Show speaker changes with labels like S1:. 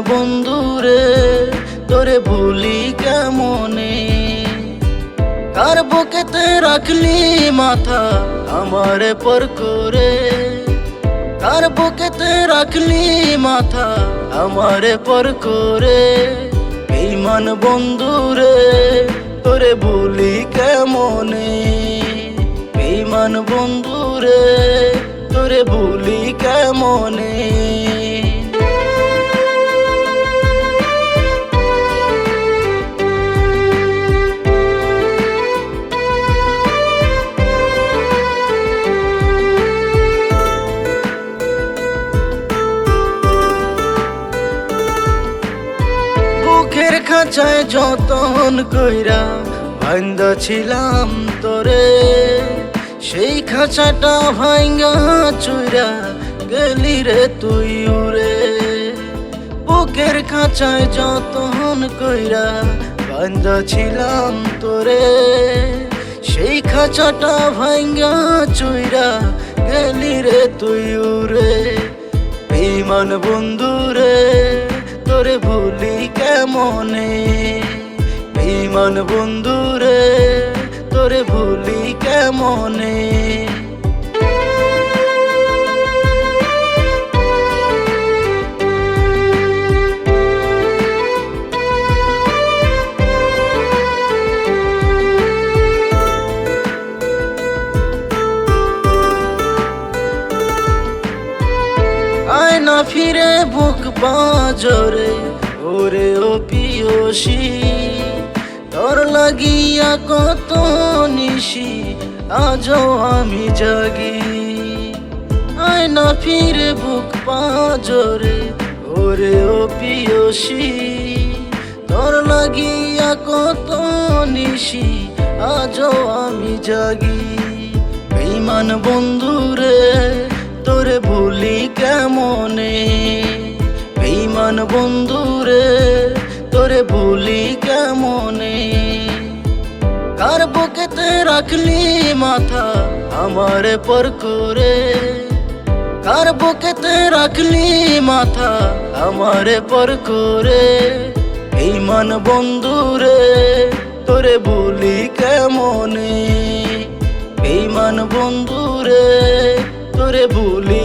S1: বন্ধুরে, তোরে ভুলি কেমনে? কার বুকেতে রাখলি মাথা আমার পর করে? কার বুকেতে রাখলি মাথা আমার পর করে? বেইমান বন্ধুরে, তোরে ভুলি কেমনে? বেইমান বন্ধুরে, তোরে ভুলি কেমনে? খাঁচায় যতন কইরা ভাঙ্গা ছিলাম তোরে। সেই খাঁচাটা ভাঙ্গা চুইরা গেলি রে তুই উড়ে। বুকের খাঁচায় যতন কইরা ভাঙ্গা ছিলাম তোরে। সেই খাঁচাটা ভাঙ্গা চুইরা গেলি রে তুই উড়ে। বেইমান বন্ধুরে তোরে ভুলি কেমনে বেইমান বন্ধুরে তোরে ভুলি কেমনে? না ফিরে বুক বাজরে ওরে ও পিয়সী, তোর লাগিয়া কত নিশি, আজও আমি জাগি। আয় না ফিরে বুক বাজরে ওরে ও পিয়সী, তোর লাগিয়া কত নিশি, আজও আমি জাগি। বেইমান বন্ধুরে, তোরে ভুলি কেমনে? বেইমান বন্ধুরে তোরে ভুলি কেমনে? কার বুকেতে রাখলি মাথা আমার পর করে কার বুকেতে রাখলি মাথা আমার পর করে বেইমান বন্ধুরে তোরে ভুলি কেমনে? বেইমান বন্ধুরে তোরে কেমনে